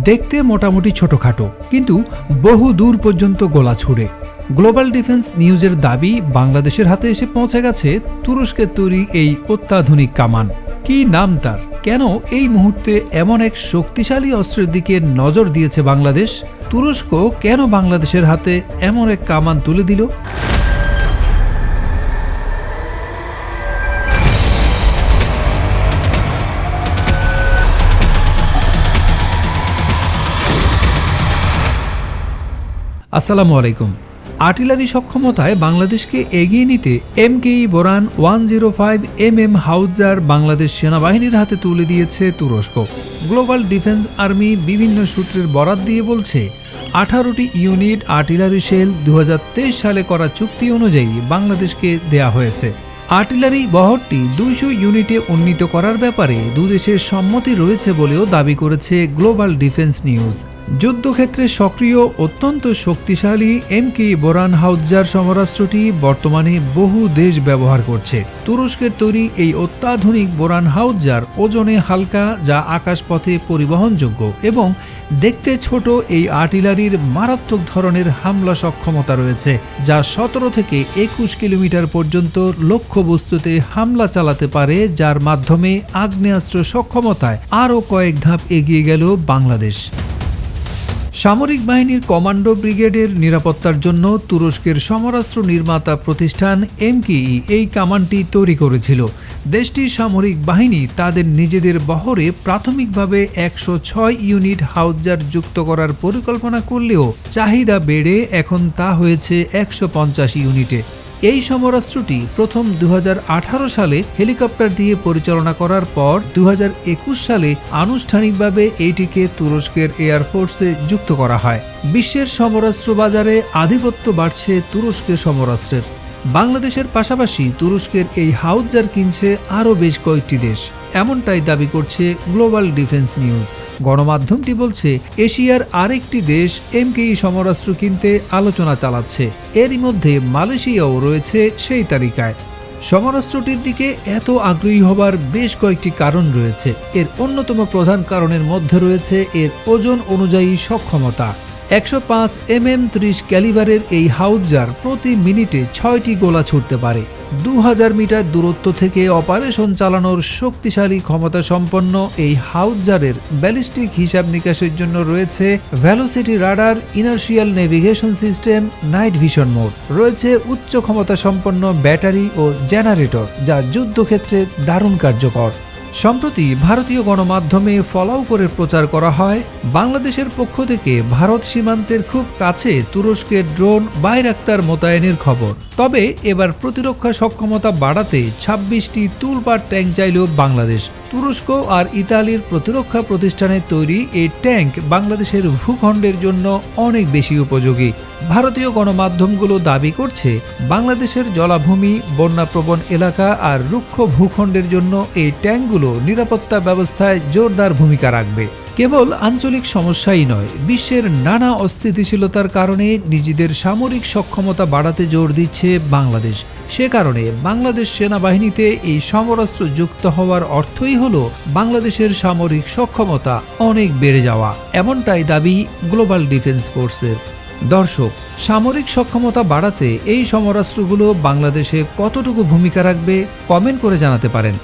দেখতে মোটামুটি ছোটখাটো, কিন্তু বহু দূর পর্যন্ত গোলা ছুড়ে। গ্লোবাল ডিফেন্স নিউজের দাবি, বাংলাদেশের হাতে এসে পৌঁছে গেছে তুরস্কের তৈরি এই অত্যাধুনিক কামান। কি নাম তার? কেন এই মুহূর্তে এমন এক শক্তিশালী অস্ত্রের দিকে নজর দিয়েছে বাংলাদেশ? তুরস্ক কেন বাংলাদেশের হাতে এমন এক কামান তুলে দিল? আসসালামু আলাইকুম। আর্টিলারি সক্ষমতায় বাংলাদেশকে এগিয়ে নিতে MKE Boran one zero five M M howitzer Bangladesh সেনাবাহিনীর হাতে তুলে দিয়েছে তুরস্ক। গ্লোবাল ডিফেন্স আর্মি বিভিন্ন সূত্রের বরাত দিয়ে বলছে, আঠারোটি ইউনিট আর্টিলারি সেল দু হাজার তেইশ সালে করা চুক্তি অনুযায়ী বাংলাদেশকে দেয়া হয়েছে। আর্টিলারি বহরটি দুইশো ইউনিটে উন্নীত করার ব্যাপারে দুদেশের সম্মতি রয়েছে বলেও দাবি করেছে গ্লোবাল ডিফেন্স নিউজ। যুদ্ধক্ষেত্রে সক্রিয়, অত্যন্ত শক্তিশালী এম কে বোরান হাউজার সমরাস্ত্রটি বর্তমানে বহু দেশ ব্যবহার করছে। তুরস্কের তৈরি এই অত্যাধুনিক বোরান হাউজার ওজনে হালকা, যা আকাশপথে পরিবহনযোগ্য এবং দেখতে ছোট এই আর্টিলারির মারাত্মক ধরনের হামলা সক্ষমতা রয়েছে, যা সতেরো থেকে একুশ কিলোমিটার পর্যন্ত লক্ষ্যবস্তুতে হামলা চালাতে পারে, যার মাধ্যমে আগ্নেয়াস্ত্র সক্ষমতায় আরও কয়েক ধাপ এগিয়ে গেল বাংলাদেশ। সামরিক বাহিনীর কমান্ডো ব্রিগেডের নিরাপত্তার জন্য তুরস্কের সমরাস্ত্র নির্মাতা প্রতিষ্ঠান এমকিই এই কামানটি তৈরি করেছিল। দেশটির সামরিক বাহিনী তাদের নিজেদের বহরে প্রাথমিকভাবে একশো ছয় ইউনিট হাউজার যুক্ত করার পরিকল্পনা করলেও চাহিদা বেড়ে এখন তা হয়েছে একশো পঞ্চাশ ইউনিটে। এই সমরাস্ত্রটি প্রথম দু হাজার আঠারো সালে হেলিকপ্টার দিয়ে পরিচালনা করার পর দু হাজার একুশ সালে আনুষ্ঠানিকভাবে এইটিকে তুরস্কের এয়ারফোর্সে যুক্ত করা হয়। বিশ্বের সমরাস্ত্র বাজারে আধিপত্য বাড়ছে তুরস্কের সমরাস্ত্রের। বাংলাদেশের পাশাপাশি তুরস্কের এই হাউজার কিনছে আরও বেশ কয়েকটি দেশ। এমনটাই দাবি করছে গ্লোবাল ডিফেন্স নিউজ। গণমাধ্যমটি বলছে, এশিয়ার আরেকটি দেশ এমকেই সমরাস্ত্র কিনতে আলোচনা চালাচ্ছে। এরই মধ্যে মালয়েশিয়াও রয়েছে সেই তালিকায়। সমরাস্ত্রটির দিকে এত আগ্রহী হবার বেশ কয়েকটি কারণ রয়েছে। এর অন্যতম প্রধান কারণের মধ্যে রয়েছে এর ওজন অনুযায়ী সক্ষমতা। একশো পাঁচ এম এম ত্রিশ ক্যালিবারের এই হাউজার প্রতি মিনিটে ছয়টি গোলা ছুটতে পারে। দু হাজার মিটার দূরত্ব থেকে অপারেশন চালানোর শক্তিশালী ক্ষমতা সম্পন্ন এই হাউজারের ব্যালিস্টিক হিসাব নিকাশের জন্য রয়েছে velocity radar inertial navigation system night vision mode রয়েছে উচ্চ ক্ষমতা সম্পন্ন ব্যাটারি ও জেনারেটর, যা যুদ্ধক্ষেত্রে দারুণ কার্যকর। সম্প্রতি ভারতীয় গণমাধ্যমে ফলাও করে প্রচার করা হয়, বাংলাদেশের পক্ষ থেকে ভারত সীমান্তের খুব কাছে তুরস্কের ড্রোন বাইরাক্তার মোতায়েনের খবর। তবে এবার প্রতিরক্ষা সক্ষমতা বাড়াতে ছাব্বিশটি তুলপার ট্যাঙ্ক চাইল বাংলাদেশ। তুরস্ক আর ইতালির প্রতিরক্ষা প্রতিষ্ঠানের তৈরি এই ট্যাঙ্ক বাংলাদেশের ভূখণ্ডের জন্য অনেক বেশি উপযোগী। ভারতীয় গণমাধ্যমগুলো দাবি করছে, বাংলাদেশের জলাভূমি, বন্যাপ্রবণ এলাকা আর রুক্ষ ভূখণ্ডের জন্য এই ট্যাঙ্কগুলো নিরাপত্তা ব্যবস্থায় জোরদার ভূমিকা রাখবে। কেবল আঞ্চলিক সমস্যাই নয়, বিশ্বের নানা অস্থিতিশীলতার কারণে নিজেদের সামরিক সক্ষমতা বাড়াতে জোর দিচ্ছে বাংলাদেশ। সে কারণে বাংলাদেশ সেনাবাহিনীতে এই সমরাস্ত্র যুক্ত হওয়ার অর্থই হল বাংলাদেশের সামরিক সক্ষমতা অনেক বেড়ে যাওয়া। এমনটাই দাবি গ্লোবাল ডিফেন্স ফোর্সের। দর্শক, সামরিক সক্ষমতা বাড়াতে এই সমরাস্ত্রগুলো বাংলাদেশে কতটুকু ভূমিকা রাখবে কমেন্ট করে জানাতে পারেন।